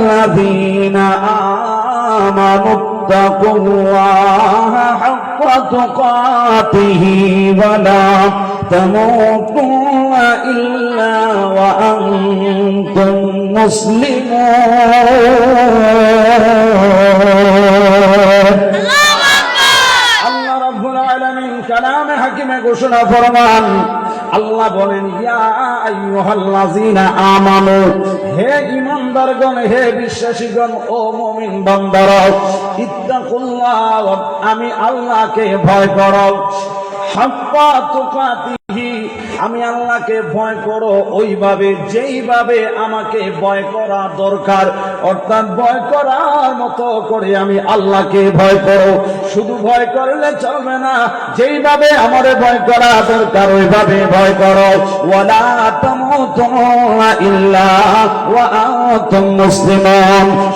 الذين آمنوا اتقوا الله حق تقاته ولا تموتن إلا وأنتم مسلمون আল্লাহ রাব্বুল আলামিন কালামে হাকিমে ঘোষণা ফরমান আল্লাহ বলেন আমানু, হে ঈমানদারগণ, হে বিশ্বাসীগণ, ও মুমিন বান্দারা আমি আল্লাহকে ভয় করো আমি আল্লাহকে ভয় করো, ওইভাবে, যেইভাবে আমাকে ভয় করা দরকার, অর্থাৎ ভয় করার মতো করে আমি আল্লাহকে ভয় করো। শুধু ভয় করলে চলবে না। যেইভাবে আমারে ভয় করা দরকার, ওইভাবে ভয় করো। ওয়ালা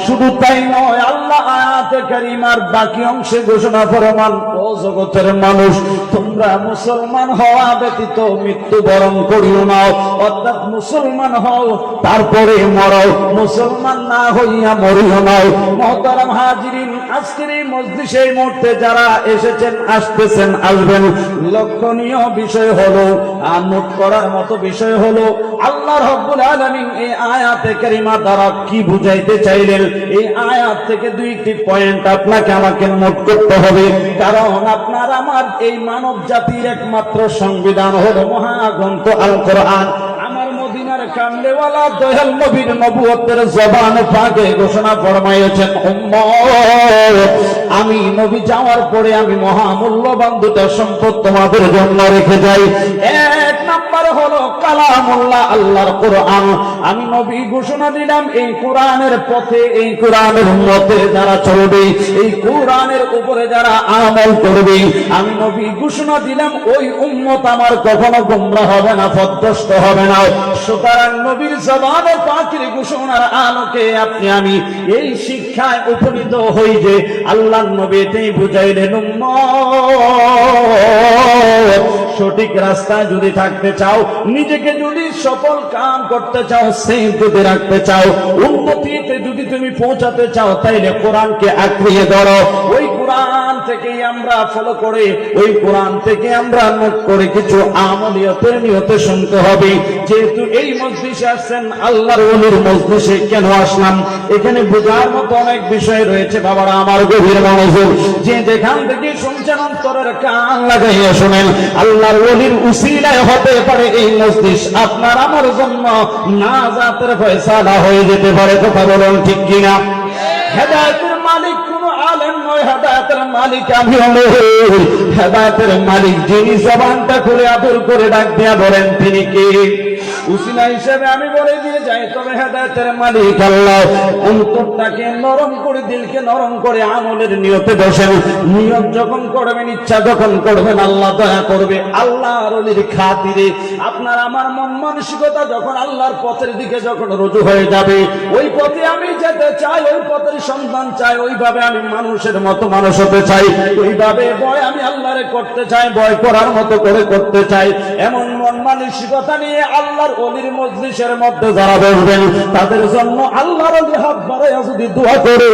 শুধু তাই নয়, আল্লাহ আয়াতে কারিমার বাকি অংশে ঘোষণা ফরমান, ও জগতের মানুষ, তোমরা মুসলমান হওয়া ব্যতীত মৃত্যুবরণ করিও না। অর্থাৎ মুসলমান হও, তারপরে মরো। মুসলমান না হইয়া মরিও না। মহতারাম হাজিরিন, আজকের এই মসজিদে এই মুহূর্তে যারা এসেছেন, আসতেছেন, আসবেন। লক্ষণীয় বিষয় হলো নোট করার মতো বিষয় হলো, আল্লাহ রব্বুল আলামিন এই আয়াতে কারিমা দ্বারা কি বুঝাইতে চাইলেন? এই আয়াত থেকে দুইটি পয়েন্ট আপনাকে আমাকে নোট করতে হবে। কারণ আপনার আমার এই মানব জাতির একমাত্র সংবিধান হলো মহাগ্রন্থ আল কোরআন আমি নবী যাওয়ার পরে আমি মহামূল্যবান দুটা সম্পদ তোমাদের জন্য রেখে যাই। এক নাম্বার হলো কালামুল্লাহ, আল্লাহর কোরআন। আমি নবী ঘোষণা দিলাম, এই কোরআনের পথে, এই কোরআনের মতে যারা চলবে, এই কোরআনের উপরে যারা আমল করবে, আমি নবী ঘোষণা দিলাম, ওই উম্মত আমার কখনো গুমরা হবে না পদস্ত হবে না। সুতরাং নবীর জবান পাখির ঘোষণার আলোকে আপনি আমি এই শিক্ষায় উপনীত হই যে আল্লাহ নবী এতেই বুঝাইলেন সঠিক রাস্তায় যদি থাকতে চাও, নিজেকে যদি সফল কাম করতে চাও সেই রাখতে চাও, উন্নতিতে যদি তুমি পৌঁছাতে চাও, তাইলে কোরআনকে আঁকড়িয়ে ধরো। ওই কোরআন থেকেই আমরা ফলো করে, ওই কোরআন থেকে আমরা নোট করে কিছু আমলিয়তে নিয়তে শুনতে হবে। যেহেতু এই মসজিদে আসছেন আল্লাহর ওলির মসজিদে কেন আসলাম? এখানে বোঝার মতো অনেক বিষয় রয়েছে বাবারা, আমার গভীর মনোযোগ। যে যেখান থেকে শুনছেন, অন্তরের কান লাগাইয়া শুনেন। আল্লাহর ওলির উসিলায় হতে পারে এই মসজিদ আপনার আমার জন্য না জাতের ফয়সালা হয়ে যেতে পারে, কথা বলুন ঠিক কিনা? হেদায়তের মালিক কোন আলেম নয়, হেদায়তের মালিক আমি হেদায়তের মালিক যিনি জবানটা খুলে আদর করে ডাক দিয়া বলেন, তিনি কে? উসিলা হিসেবে আমি বলে দিয়ে যাই, তবে হেদায়তের মালিক আল্লাহ। অন্তরটাকে নরম করে, দিলকে নরম করে আমলের নিয়তে বসেন। নিয়ত যখন করবেন, ইচ্ছা যখন করবেন, আল্লাহ দয়া করবে। আল্লাহ খাতিরে আপনার আমার মন মানসিকতা যখন আল্লাহর পথের দিকে যখন রুজু হয়ে যাবে, ওই পথে আমি যেতে চাই, ওই পথের সন্ধান চাই, ওইভাবে আমি মানুষের মতো মানুষ হতে চাই, ওইভাবে ভয় আমি আল্লাহরে করতে চাই, ভয় করার মতো করে করতে চাই। এমন মন মানসিকতা নিয়ে আল্লাহর অলির মজলিসের মধ্যে যারা বসবেন তাদের জন্য আল্লাহর হাত বাড়াইয়া যদি দোয়া করে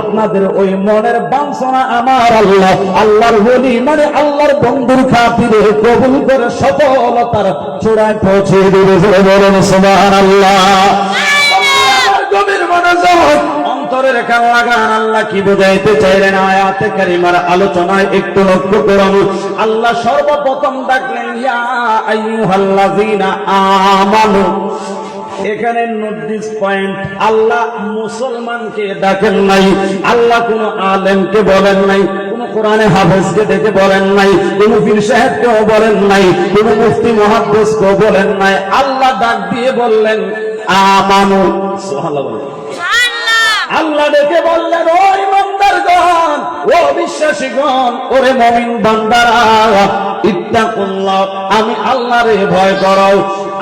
আপনাদের ওই মনের বাঞ্ছনা আমার আল্লাহ আল্লাহর বলি মানে আল্লাহর বন্ধুর খাতিরে কবুল করে সফলতার চূড়ায় পৌঁছে দেবে বলেন আল্লাহ গভীর মনোযোগ অন্তরের কান লাগান আল্লাহ কি বোঝাইতে চাইলেন? আয়াতে কারিমার আলোচনায় একটু লক্ষ্য করুন। আল্লাহ সর্বপ্রথম ডাকলেন, ইয়া আইয়ুহাল্লাযীনা আমানু। এখানে নোটিস পয়েন্ট, আল্লাহ মুসলমানকে ডাকেন নাই, আল্লাহ কোন আলেমকে বলেন নাই, কোন কোরআনে হাফেজকে ডেকে বলেন নাই, কোন পীর সাহেবকেও বলেন নাই, কোন মুফতি মহাদ্দেশকেও বলেন নাই। আল্লাহ ডাক দিয়ে বললেন, আমানু। সুবহানাল্লাহ বলেন। আল্লাহ ডেকে বললেন ও ইমানদারগণ ও বিশ্বাসীগণ, ওরে মমিন বান্দারা, ইত্তাকুল্লাহ, আমি আল্লাহরে ভয় করো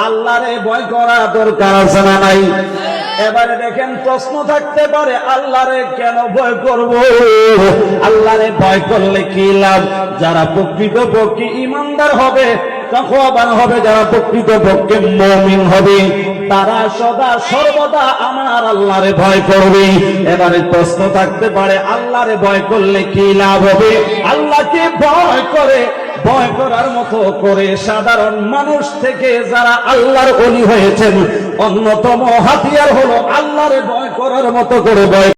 আল্লাহরে ভয় করা দরকার আছে না নাই? এবারে দেখেন প্রশ্ন থাকতে পারে, আল্লাহরে কেন ভয় করব? আল্লাহরে ভয় করলে কি লাভ? যারা প্রকৃত পক্ষী ইমানদার হবে, তাকওয়াবান হবে, যারা প্রকৃত পক্ষে মমিন হবে। তারা সদা, সর্বদা আমার আল্লাহরে ভয় করবে। এবারে প্রশ্ন থাকতে পারে, আল্লাহরে ভয় করলে কি লাভ হবে? আল্লাহকে ভয় করে, ভয় করার মতো করে সাধারণ মানুষ থেকে যারা আল্লাহর অলি হয়েছেন, অন্যতম হাতিয়ার হলো আল্লাহরে ভয় করার মতো করে ভয়